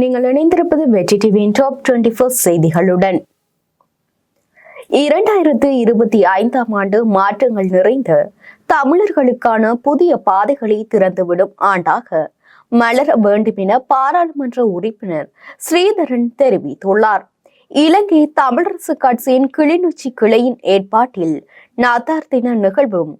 நீங்கள் இணைந்திருப்பது வெற்றி டிவியின் டாப் டுவெண்டி செய்திகளுடன். இரண்டாயிரத்து இருபத்தி ஐந்தாம் ஆண்டு மாற்றங்கள் நிறைந்த தமிழர்களுக்கான புதிய பாதைகளை திறந்துவிடும் ஆண்டாக மலர வேண்டும் என பாராளுமன்ற உறுப்பினர் ஸ்ரீதரன் தெரிவித்துள்ளார். இலங்கை தமிழரசு கட்சியின் கிளிநொச்சி கிளையின் ஏற்பாட்டில் நாத்தார் தின நிகழ்வும்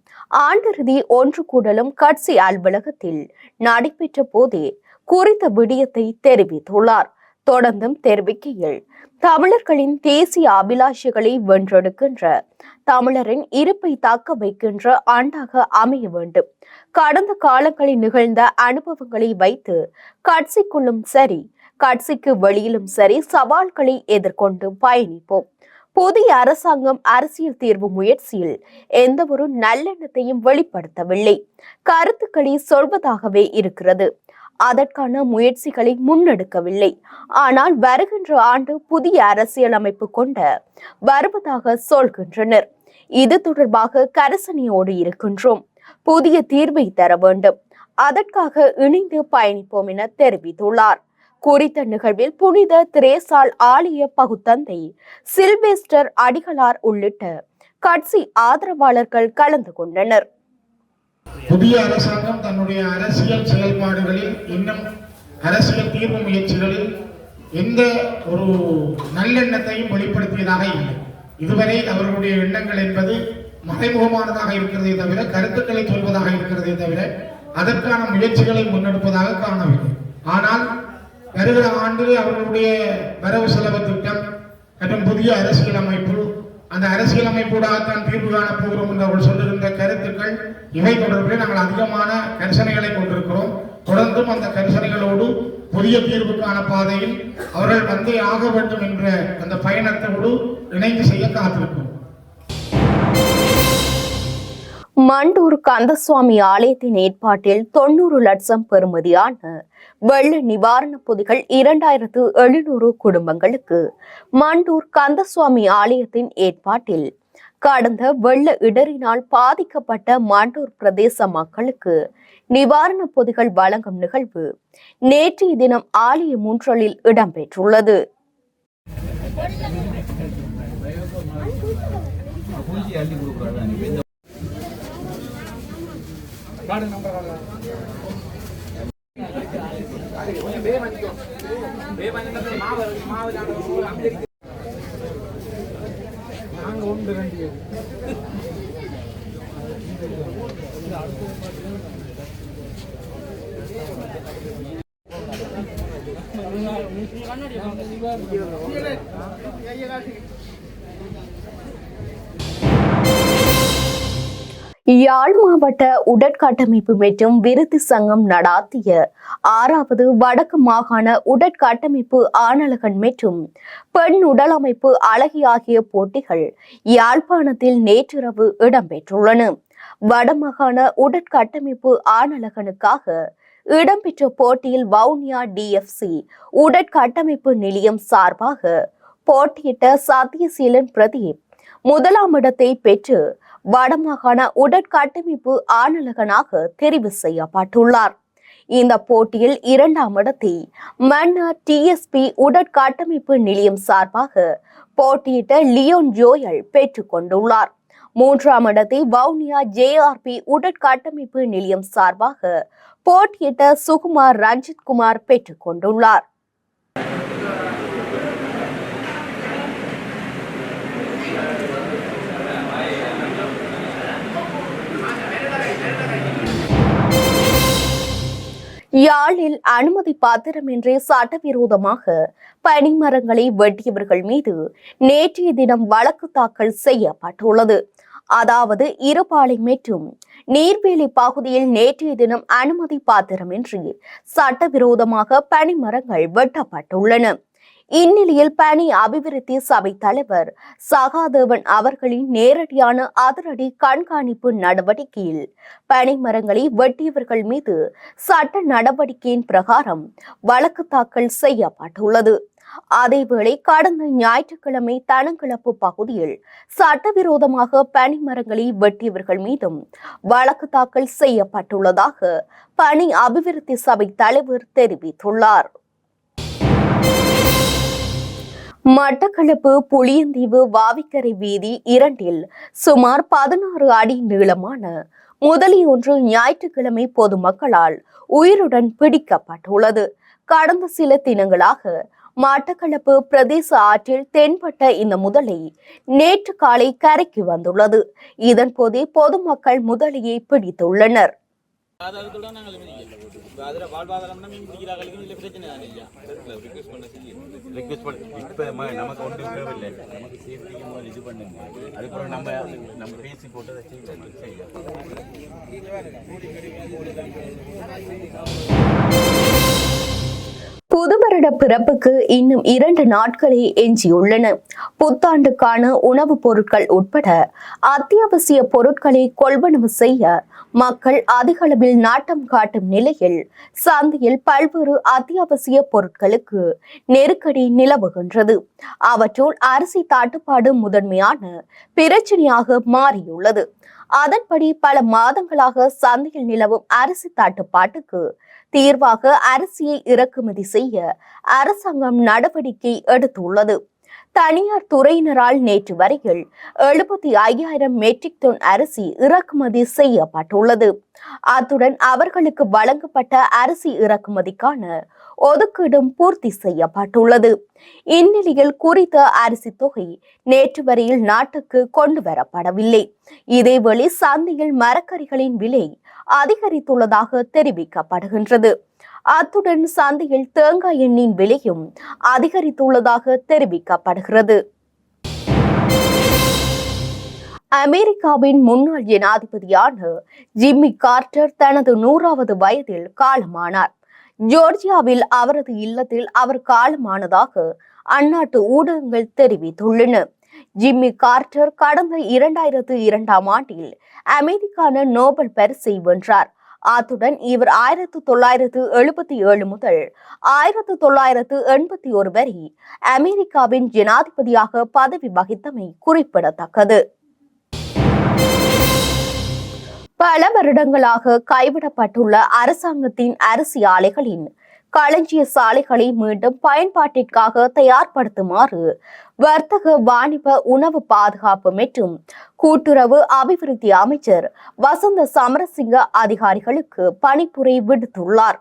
ஆண்டிறுதி ஒன்று கூடலும் கட்சி அலுவலகத்தில் நடைபெற்ற போதே குறித்த விடயத்தை தெரிவித்துள்ளார். தொடர்ந்தும் தெரிவிக்கையில் தமிழர்களின் தேசிய அபிலாஷைகளை வென்றெடுக்கின்ற தமிழரின் இருப்பை தக்க வைக்கின்ற ஆண்டாக அமைய வேண்டும். கடந்த காலங்களில் நிகழ்ந்த அனுபவங்களை வைத்து கட்சிக்குள்ளும் சரி கட்சிக்கு வெளியிலும் சரி சவால்களை எதிர்கொண்டு பயணிப்போம். புதிய அரசாங்கம் அரசியல் தீர்வு முயற்சியில் எந்த ஒரு நல்லெண்ணத்தையும் வெளிப்படுத்தவில்லை. கருத்துக்களை சொல்வதாகவே இருக்கிறது. அதற்கான முயற்சிகளை முன்னெடுக்கவில்லை. ஆனால் வருகின்ற ஆண்டு புதிய அரசியலமைப்பு கொண்ட வருவதாக சொல்கின்றனர். இது தொடர்பாக கரசனையோடு இருக்கின்றோம். புதிய தீர்வை தர வேண்டும். அதற்காக இணைந்து பயணிப்போம் என தெரிவித்துள்ளார். குறித்த நிகழ்வில் புனித திரேசால் ஆலய பகுத்தந்தை சில்வேஸ்டர் அடிகளார் உள்ளிட்ட கட்சி ஆதரவாளர்கள் கலந்து கொண்டனர். புதிய அரசாங்கம் தன்னுடைய அரசியல் செயல்பாடுகளில் இன்னும் அரசியல் தீர்வு முயற்சிகளில் எந்த ஒரு நல்லெண்ணத்தையும் வெளிப்படுத்தியதாக இல்லை. இதுவரை அவர்களுடைய எண்ணங்கள் என்பது மறைமுகமானதாக இருக்கிறதே தவிர கருத்துக்களை சொல்வதாக இருக்கிறதே தவிர அதற்கான முயற்சிகளை முன்னெடுப்பதாக காணவில்லை. ஆனால் வருகிற ஆண்டு அவர்களுடைய வரவு செலவு திட்டம் மற்றும் புதிய அரசியல் அமைப்பு அந்த அரசியலமைப்பூடாகத்தான் தீர்வு காணப் போகிறோம் என்று அவர்கள் சொல்லுகின்ற கருத்துக்கள் இவை தொடர்பில் நாங்கள் அதிகமான கரிசனைகளை கொண்டிருக்கிறோம். தொடர்ந்தும் அந்த கரிசனைகளோடு புதிய தீர்வுக்கான பாதையில் அவர்கள் வந்தே ஆக வேண்டும் என்ற அந்த பயணத்தோடு இணைந்து செய்ய காத்திருக்கிறோம். மண்டூர் கந்தசுவாமி ஆலயத்தின் ஏற்பாட்டில் தொண்ணூறு லட்சம் பெறுமதியான வெள்ள நிவாரணப் பொதிகள் இரண்டாயிரத்து எழுநூறு குடும்பங்களுக்கு. மண்டூர் கந்தசுவாமி ஆலயத்தின் ஏற்பாட்டில் கடந்த வெள்ள இடரினால் பாதிக்கப்பட்ட மாண்டூர் பிரதேச மக்களுக்கு நிவாரணப் பொதிகள் வழங்கும் நிகழ்வு நேற்றைய தினம் ஆலய மூன்றலில் இடம்பெற்றுள்ளது. நாங்க ஒன்று ரெண்டு கண்ணாடி யாழ் மாவட்ட உடற்கட்டமைப்பு மற்றும் விருத்தி சங்கம் நடாத்திய ஆறாவது வடக்கு மாகாண உடற்கட்டமைப்பு ஆணழகன் மற்றும் பெண் உடலமைப்பு அழகி ஆகிய போட்டிகள் யாழ்ப்பாணத்தில் நேற்றிரவு இடம்பெற்றுள்ளன. வடமாகாண உடற்கட்டமைப்பு ஆணழகனுக்காக இடம்பெற்ற போட்டியில் வவுனியா டிஎஃப்சி உடற்கட்டமைப்பு நிலையம் சார்பாக போட்டியிட்ட சத்தியசீலன் பிரதீப் முதலாம் இடத்தை பெற்று வடமாகாண உடற்கட்டமைப்பு ஆணழகனாக தெரிவு செய்யப்பட்டுள்ளார். இந்த போட்டியில் இரண்டாம் இடத்தை மன்னர் டிஎஸ்பி உடற்கட்டமைப்பு நிலையம் சார்பாக போட்டியிட்ட லியோன் ஜோயல் பெற்றுக் கொண்டுள்ளார். மூன்றாம் இடத்தை வவுனியா ஜேஆர்பி உடற்கட்டமைப்பு நிலையம் சார்பாக போட்டியிட்ட சுகுமார் ரஞ்சித் குமார் பெற்றுக் கொண்டுள்ளார். யாழில் அனுமதி பாத்திரமின்றி சட்டவிரோதமாக பனிமரங்களை வெட்டியவர்கள் மீது நேற்றைய தினம் வழக்கு தாக்கல் செய்யப்பட்டுள்ளது. அதாவது இருபாலை மற்றும் நீர்வேலி பகுதியில் நேற்றைய தினம் அனுமதி பாத்திரமின்றி சட்டவிரோதமாக பனிமரங்கள் வெட்டப்பட்டுள்ளன. இந்நிலையில் பனி அபிவிருத்தி சபை தலைவர் சகாதேவன் அவர்களின் நேரடியான அதிரடி கண்காணிப்பு நடவடிக்கையில் பனைமரங்களை வெட்டியவர்கள் மீது சட்ட நடவடிக்கையின் பிரகாரம் வழக்கு தாக்கல் செய்யப்பட்டுள்ளது. அதேவேளை கடந்த ஞாயிற்றுக்கிழமை தனங்கிழப்பு பகுதியில் சட்டவிரோதமாக பனிமரங்களை வெட்டியவர்கள் மீதும் வழக்கு தாக்கல் செய்யப்பட்டுள்ளதாக பனி அபிவிருத்தி சபை தலைவர் தெரிவித்துள்ளார். மட்டக்களப்பு புளியந்தீவு வாவிக்கரை வீதி இரண்டில் சுமார் பதினாறு அடி நீளமான முதலி ஒன்று ஞாயிற்றுக்கிழமை பொதுமக்களால் உயிருடன் பிடிக்கப்பட்டுள்ளது. கடந்த சில தினங்களாக மட்டக்களப்பு பிரதேச ஆற்றில் தென்பட்ட இந்த முதலை நேற்று காலை கரைக்கு வந்துள்ளது. இதன்போதே பொதுமக்கள் முதலியை பிடித்துள்ளனர். ஆதாரத்தோட நாங்கள் இப்போ அதில் வாழ்வாதாரம்னா மீன் இல்லை பிரச்சனை இல்லையா ரிக்வெஸ்ட் பண்ண செய்யும் ரிக்வெஸ்ட் இப்போ நமக்கு ஒன்றும் தேவையில்லை நமக்கு சேஃப்டிக்கு இது பண்ணுங்க அதுக்கப்புறம் நம்ம நம்ம பேசி போட்டு அதை செய்யலாம் புது வருட பிறப்புக்கு இன்னும் இரண்டு நாட்களே எஞ்சியுள்ளன. புத்தாண்டுக்கான உணவுப் பொருட்கள் உட்பட அத்தியாவசிய பொருட்களை கொள்வனவு செய்ய மக்கள் அதிக அளவில் நாட்டம் காட்டும் நிலையில் சந்தையில் பல்வேறு அத்தியாவசிய பொருட்களுக்கு நெருக்கடி நிலவுகின்றது. அவற்றுள் அரிசி தட்டுப்பாடு முதன்மையான பிரச்சனையாக மாறியுள்ளது. அதன்படி பல மாதங்களாக சந்தையில் நிலவும் அரிசி தட்டுப்பாட்டுக்கு தீர்வாக அரிசியை இறக்குமதி செய்ய அரசாங்கம் நடவடிக்கை எடுத்துள்ளது. தனியார் துறையினரால் நேற்று வரையில் எழுபத்தி ஐயாயிரம் மெட்ரிக் டன் அரிசி இறக்குமதி செய்யப்பட்டுள்ளது. அத்துடன் அவர்களுக்கு வழங்கப்பட்ட அரிசி இறக்குமதிக்கான ஒதுக்கீடும் பூர்த்தி செய்யப்பட்டுள்ளது. இந்நிலையில் குறித்த அரிசி தொகை நேற்று வரையில் நாட்டுக்கு கொண்டு வரப்படவில்லை. இதேவேளை சந்தையில் மரக்கறிகளின் விலை அதிகரித்துள்ளதாக தெரிவிக்கப்படுகின்றது. அத்துடன் சந்தையில் தேங்காய் எண்ணெயின் விலையும் அதிகரித்துள்ளதாக தெரிவிக்கப்படுகிறது. அமெரிக்காவின் முன்னாள் ஜனாதிபதியான ஜிம்மி கார்டர் தனது நூறாவது வயதில் காலமானார். ஜோர்ஜியாவில் அவரது இல்லத்தில் அவர் காலமானதாக அந்நாட்டு ஊடகங்கள் தெரிவித்துள்ளன. ஜிம்மி கார்டர் கடந்த இரண்டாயிரத்து இரண்டாம் ஆண்டில் அமைதிக்கான நோபல் பரிசை வென்றார். அத்துடன் இவர் ஆயிரத்து தொள்ளாயிரத்து எழுபத்தி ஏழு முதல் ஆயிரத்து தொள்ளாயிரத்து எண்பத்தி ஒரு வரை அமெரிக்காவின் ஜனாதிபதியாக பதவி வகித்தமை குறிப்பிடத்தக்கது. பல வருடங்களாக கைவிடப்பட்டுள்ள அரசாங்கத்தின் அரிசி ஆலைகளின் களஞ்சிய சாலைகளை மீண்டும் பயன்பாட்டிற்காக தயார்படுத்துமாறு வர்த்தக வாணிப உணவு பாதுகாப்பு மற்றும் கூட்டுறவு அபிவிருத்தி அமைச்சர் வசந்த சமரசிங்க அதிகாரிகளுக்கு பணிப்புரை விடுத்துள்ளார்.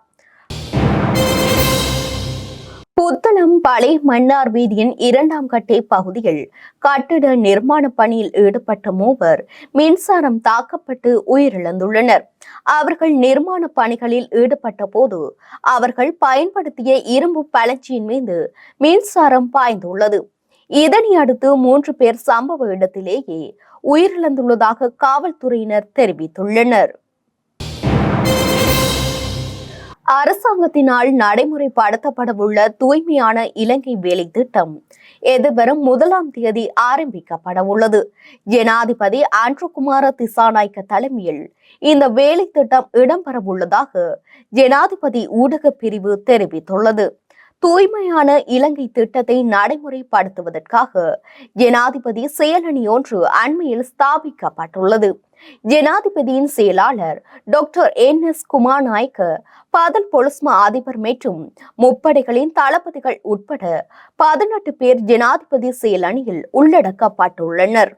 புத்தளம் பழைய மன்னார் வீதியின் இரண்டாம் கட்டை பகுதியில் கட்டிட நிர்மாண பணியில் ஈடுபட்ட மூவர் மின்சாரம் தாக்கப்பட்டு உயிரிழந்துள்ளனர். அவர்கள் நிர்மாண பணிகளில் ஈடுபட்ட போது அவர்கள் பயன்படுத்திய இரும்பு பழச்சியின் மீது மின்சாரம் பாய்ந்துள்ளது. இதனை அடுத்து மூன்று பேர் சம்பவ இடத்திலேயே உயிரிழந்துள்ளதாக காவல்துறையினர் தெரிவித்துள்ளனர். அரசாங்கத்தினால் நடைமுறைப்படுத்தப்படவுள்ள தூய்மையான இலங்கை வேலை திட்டம் எதிர்வரும் முதலாம் தேதி ஆரம்பிக்கப்பட உள்ளது ஜனாதிபதி ஆண்ட்ருகுமார திசாநாயக்க தலைமையில் இந்த வேலை திட்டம் இடம்பெறவுள்ளதாக ஜனாதிபதி ஊடக பிரிவு தெரிவித்துள்ளது. தூய்மையான இலங்கை திட்டத்தை நடைமுறைப்படுத்துவதற்காக ஜனாதிபதி செயலணி ஒன்று அண்மையில் ஸ்தாபிக்கப்பட்டுள்ளது. ஜனாதிபதியின் செயலாளர் doctor N S Kumar Nayakka பதல் பொலிஸ்மா அதிபர் மற்றும் முப்படைகளின் தளபதிகள் உட்பட பதினெட்டு பேர் ஜனாதிபதி செயலணியில் உள்ளடக்கப்பட்டுள்ளனர்.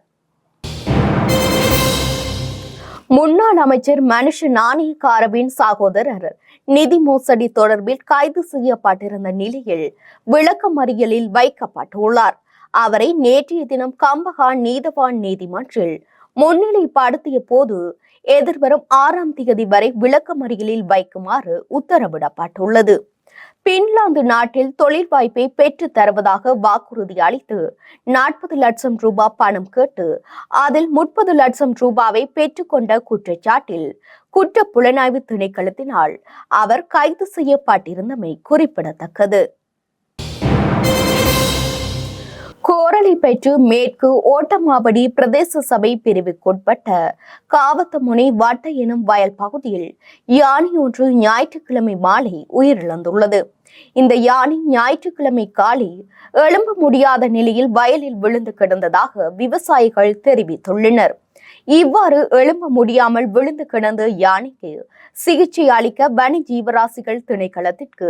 முன்னாள் அமைச்சர் மனுஷ நாணயக்காரவின் சகோதரர் நிதி மோசடி தொடர்பில் கைது செய்யப்பட்டிருந்த நிலையில் விளக்கமறியலில் வைக்கப்பட்டுள்ளார். அவரை நேற்றைய தினம் கம்பகான் நீதவான் நீதிமன்றில் முன்னிலைப்படுத்திய போது எதிர்வரும் ஆறாம் தேதி வரை விளக்கமறியலில் வைக்குமாறு உத்தரவிடப்பட்டுள்ளது. பின்லாந்து நாட்டில் தொழில் வாய்ப்பை பெற்றுத் தருவதாக வாக்குறுதி அளித்து நாற்பது லட்சம் ரூபாய் பணம் கேட்டு அதில் முப்பது லட்சம் ரூபாவை பெற்றுக்கொண்ட குற்றச்சாட்டில் குற்ற புலனாய்வு திணைக்களத்தினால் அவர் கைது செய்யப்பட்டிருந்தமை குறிப்பிடத்தக்கது. கோரளை பெற்று மேற்கு ஓட்டமாவடி பிரதேச சபை பிரிவுக்குட்பட்ட காவத்தமுனை வட்ட எனும் வயல் பகுதியில் யானை ஒன்று ஞாயிற்றுக்கிழமை மாலை உயிரிழந்துள்ளது. இந்த யானை ஞாயிற்றுக்கிழமை காலை எழும்ப முடியாத நிலையில் வயலில் விழுந்து கிடந்ததாக விவசாயிகள் தெரிவித்துள்ளனர். இவ்வாறு எழும்ப முடியாமல் விழுந்து கிடந்த யானைக்கு சிகிச்சை அளிக்க வன ஜீவராசிகள் திணைக்களத்திற்கு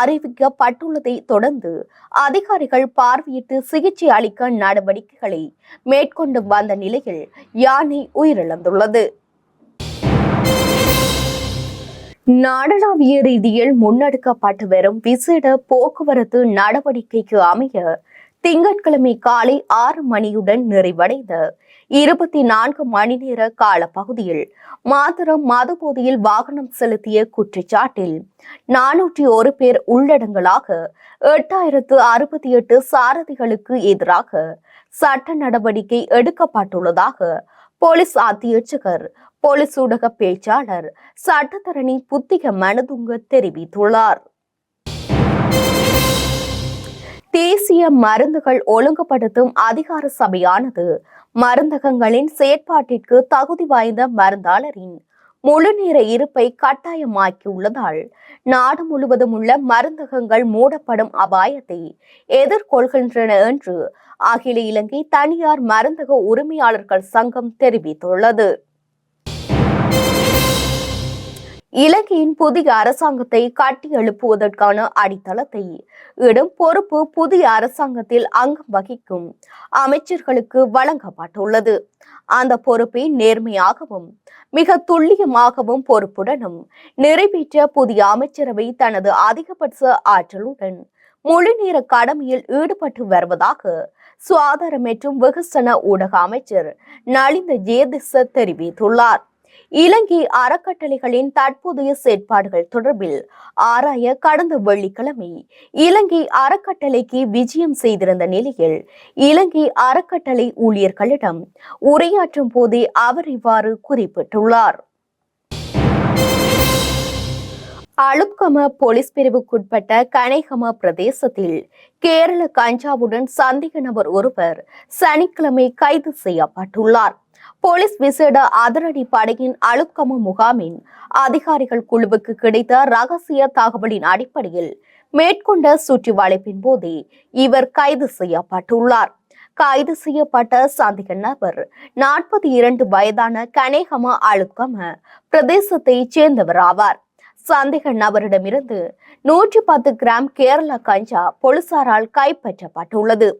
அறிவிக்கப்பட்டுள்ளதை தொடர்ந்து அதிகாரிகள் பார்வையிட்டு சிகிச்சை அளிக்க நடவடிக்கைகளை மேற்கொண்டு வந்த நிலையில் யானை உயிரிழந்துள்ளது. நாடளாவிய ரீதியில் முன்னெடுக்கப்பட்டு வரும் விசேட போக்குவரத்து நடவடிக்கைக்கு அமைய திங்கட்கிழமை காலை ஆறு மணியுடன் நிறைவடைந்த இருபத்தி நான்கு மணி நேர காலப்பகுதியில் மாத்திரம் மதுபோதையில் வாகனம் செலுத்திய குற்றச்சாட்டில் நானூற்றி ஒரு பேர் உள்ளடங்கலாக எட்டாயிரத்து அறுபத்தி எட்டு சாரதிகளுக்கு எதிராக சட்ட நடவடிக்கை எடுக்கப்பட்டுள்ளதாக போலீஸ் அத்தியட்சகர் போலீஸ் ஊடக பேச்சாளர் சட்டத்தரணி புத்திக மனதுங்க தெரிவித்துள்ளார். தேசிய மருந்துகள் ஒழுங்குபடுத்தும் அதிகார சபையானது மருந்தகங்களின் செயற்பாட்டிற்கு தகுதி வாய்ந்த மருந்தாளரின் முழுநேர இருப்பை கட்டாயமாக்கியுள்ளதால் நாடு முழுவதும் உள்ள மருந்தகங்கள் மூடப்படும் அபாயத்தை எதிர்கொள்கின்றன என்று அகில இலங்கை தனியார் மருந்தக உரிமையாளர்கள் சங்கம் தெரிவித்துள்ளது. இலங்கையின் புதிய அரசாங்கத்தை கட்டி எழுப்புவதற்கான அடித்தளத்தை இடும் பொறுப்பு புதிய அரசாங்கத்தில் அங்கம் வகிக்கும் அமைச்சர்களுக்கு வழங்கப்பட்டுள்ளது. அந்த பொறுப்பை நேர்மையாகவும் மிக துல்லியமாகவும் பொறுப்புடனும் நிறைவேற்ற புதிய அமைச்சரவை தனது அதிகபட்ச ஆற்றலுடன் முழுநேர கடமையில் ஈடுபட்டு வருவதாக சுகாதார மற்றும் வெகுசன ஊடக அமைச்சர் நலிந்த ஜேதிச தெரிவித்துள்ளார். இலங்கை அறக்கட்டளைகளின் தற்போதைய செயற்பாடுகள் தொடர்பில் ஆராய கடந்த வெள்ளிக்கிழமை இலங்கை அறக்கட்டளைக்கு விஜயம் செய்திருந்த நிலையில் இலங்கை அறக்கட்டளை ஊழியர்களிடம் உரையாற்றும் போதே அவர் இவ்வாறு குறிப்பிட்டுள்ளார். அளுத்கம போலீஸ் பிரிவுக்குட்பட்ட கனைகம பிரதேசத்தில் கேரள கஞ்சாவுடன் சந்தேக நபர் ஒருவர் சனிக்கிழமை கைது செய்யப்பட்டுள்ளார். போலீஸ் விசேட அதிரடி படையின் அளுத்கம முகாமின் அதிகாரிகள் குழுவுக்கு கிடைத்த ரகசிய தகவலின் அடிப்படையில் மேற்கொண்ட சுற்றி வளைப்பின் போதே இவர் கைது செய்யப்பட்டுள்ளார். கைது செய்யப்பட்ட சந்தேக நபர் நாற்பத்தி இரண்டு வயதான கனேகம அழுக்கம பிரதேசத்தைச் சேர்ந்தவர் ஆவார். சந்தேக நபரிடமிருந்து நூற்றி பத்து கிராம் கேரள கஞ்சா போலீசாரால் கைப்பற்றப்பட்டுள்ளது.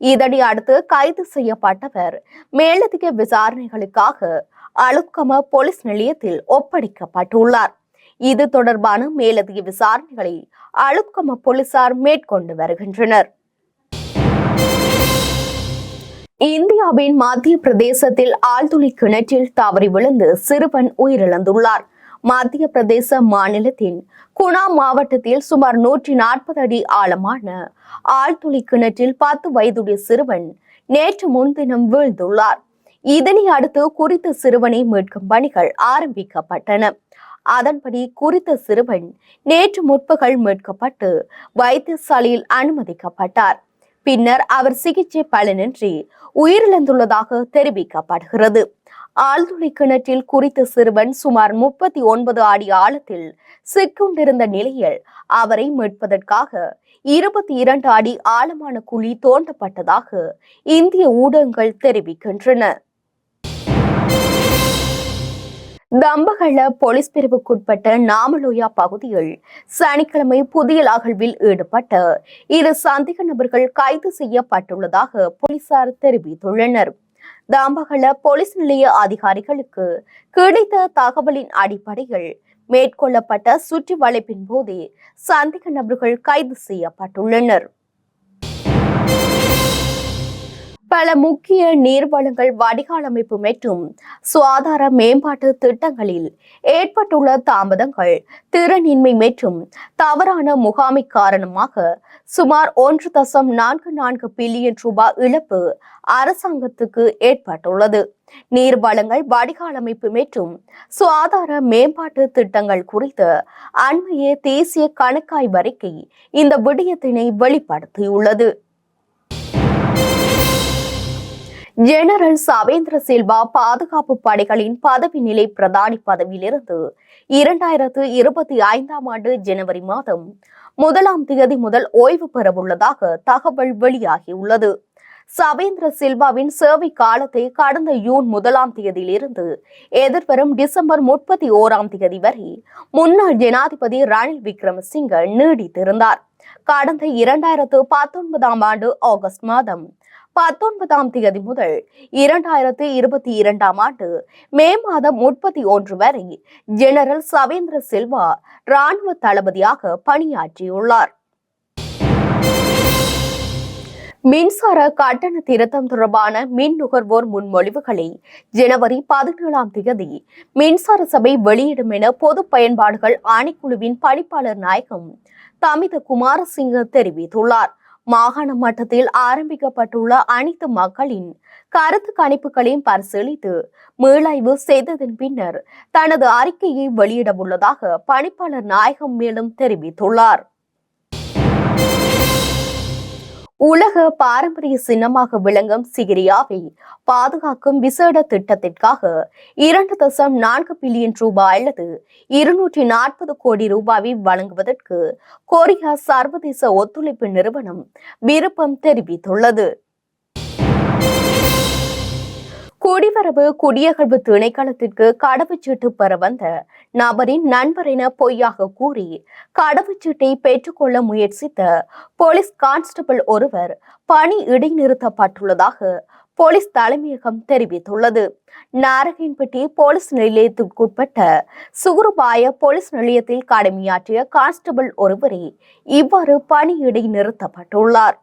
இதனை அடுத்து கைது செய்யப்பட்டவர் மேலதிக விசாரணைகளுக்காக அலுக்கம போலீஸ் நிலையத்தில் ஒப்படைக்கப்பட்டுள்ளார். இது தொடர்பான மேலதிக விசாரணைகளை அழுக்கம போலீசார் மேற்கொண்டு வருகின்றனர். இந்தியாவின் மத்திய பிரதேசத்தில் ஆழ்துளை கிணற்றில் தவறி விழுந்து சிறுவன் உயிரிழந்துள்ளார். மத்திய பிரதேச மாநிலத்தின் குணா மாவட்டத்தில் சுமார் நூற்றி நாற்பது அடி ஆழமான ஆழ்துளை கிணற்றில் பத்து வயதுடைய சிறுவன் நேற்று முன்தினம் வீழ்ந்துள்ளார். இதனை அடுத்து குறித்த சிறுவனை மீட்கும் பணிகள் ஆரம்பிக்கப்பட்டன. அதன்படி குறித்த சிறுவன் நேற்று முற்பகல் மீட்கப்பட்டு வைத்தியசாலையில் அனுமதிக்கப்பட்டார். பின்னர் அவர் சிகிச்சை பலனின்றி உயிரிழந்துள்ளதாக தெரிவிக்கப்படுகிறது. ஆழ்துளை கிணற்றில் குறித்த சிறுவன் சுமார் முப்பத்தி ஒன்பது அடி ஆழத்தில் சிக்கொண்டிருந்த நிலையில் அவரை மீட்பதற்காக இருபத்தி இரண்டு அடி ஆழமான குழி தோண்டப்பட்டதாக இந்திய ஊடகங்கள் தெரிவிக்கின்றன. தம்பகல போலீஸ் பிரிவுக்குட்பட்ட நாமலோயா பகுதியில் சனிக்கிழமை புதிய அகழ்வில் ஈடுபட்ட இரு சந்தேக நபர்கள் கைது செய்யப்பட்டுள்ளதாக போலீசார் தெரிவித்துள்ளனர். தாம்பகல போலீஸ் நிலைய அதிகாரிகளுக்கு கிடைத்த தகவலின் அடிப்படையில் மேற்கொள்ளப்பட்ட சுற்றி வளைப்பின் போதே சந்தேக நபர்கள் கைது செய்யப்பட்டுள்ளனர். பல முக்கிய நீர்வளங்கள் வடிகால் அமைப்பு மற்றும் சுகாதார மேம்பாட்டு திட்டங்களில் ஏற்பட்டுள்ள தாமதங்கள் திறனின்மை மற்றும் தவறான முகாமை காரணமாக சுமார் ஒன்று தசம் நான்கு நான்கு பில்லியன் ரூபாய் இழப்பு அரசாங்கத்துக்கு ஏற்பட்டுள்ளது. நீர்வளங்கள் வடிகால் அமைப்பு மற்றும் சுகாதார மேம்பாட்டு திட்டங்கள் குறித்து அண்மைய தேசிய கணக்காய்வறிக்கை இந்த விடயத்தினை வெளிப்படுத்தியுள்ளது. ஜெனரல் சவேந்திர சில்வா பாதுகாப்பு படைகளின் பதவி நிலை பிரதானி பதவியிலிருந்து இரண்டாயிரத்து இருபத்தி ஐந்தாம் ஆண்டு ஜனவரி மாதம் முதலாம் தேதி முதல் ஓய்வு பெறவுள்ளதாக தகவல் வெளியாகியுள்ளது. சவேந்திர சில்வாவின் சேவை காலத்தை கடந்த ஜூன் முதலாம் தேதியிலிருந்து எதிர்வரும் டிசம்பர் முப்பத்தி ஓராம் தேதி வரை முன்னாள் ஜனாதிபதி ரணில் விக்ரமசிங்க நீடித்திருந்தார். கடந்த இரண்டாயிரத்து பத்தொன்பதாம் ஆண்டு ஆகஸ்ட் மாதம் பத்தொன்பதாம் தேதி முதல் இரண்டாயிரத்தி இருபத்தி இரண்டாம் ஆண்டு மே மாதம் முப்பத்தி ஒன்று வரை ஜெனரல் சவேந்திர சில்வா ராணுவ தளபதியாக பணியாற்றியுள்ளார். மின்சார கட்டண திருத்தம் தொடர்பான மின் நுகர்வோர் முன்மொழிவுகளை ஜனவரி பதினேழாம் தேதி மின்சார சபை வெளியிடும் என பொது பயன்பாடுகள் ஆணைக்குழுவின் பணிப்பாளர் நாயகம் தமித குமாரசிங்க தெரிவித்துள்ளார். மாகாண மட்டத்தில் ஆரம்பிக்கப்பட்டுள்ள அனைத்து மக்களின் கருத்து கணிப்புகளையும் பரிசீலித்து மீளாய்வு செய்ததன் பின்னர் தனது அறிக்கையை வெளியிட உள்ளதாக பணிப்பாளர் நாயகம் மேலும் தெரிவித்துள்ளார். உலக பாரம்பரிய சின்னமாக விளங்கும் சிகிரியாவை பாதுகாக்கும் விசேட திட்டத்திற்காக இரண்டு தசம் நான்கு பில்லியன் ரூபாய் அல்லது இருநூற்றி நாற்பது கோடி ரூபாயை வழங்குவதற்கு கொரியா சர்வதேச ஒத்துழைப்பு நிறுவனம் விருப்பம் தெரிவித்துள்ளது. குடிவரவு குடியகழ்வு திணைக்களத்திற்கு கடவுச்சீட்டு பெற வந்த நபரின் நண்பர் என பொய்யாக கூறி கடவுச்சீட்டை பெற்றுக்கொள்ள முயற்சித்த போலீஸ் கான்ஸ்டபிள் ஒருவர் பணி இடைநிறுத்தப்பட்டுள்ளதாக போலீஸ் தலைமையகம் தெரிவித்துள்ளது. நாரகின்பட்டி போலீஸ் நிலையத்திற்குட்பட்ட சுகுருபாய போலீஸ் நிலையத்தில் கடமையாற்றிய கான்ஸ்டபிள் ஒருவரே இவ்வாறு பணி இடைநிறுத்தப்பட்டுள்ளார்.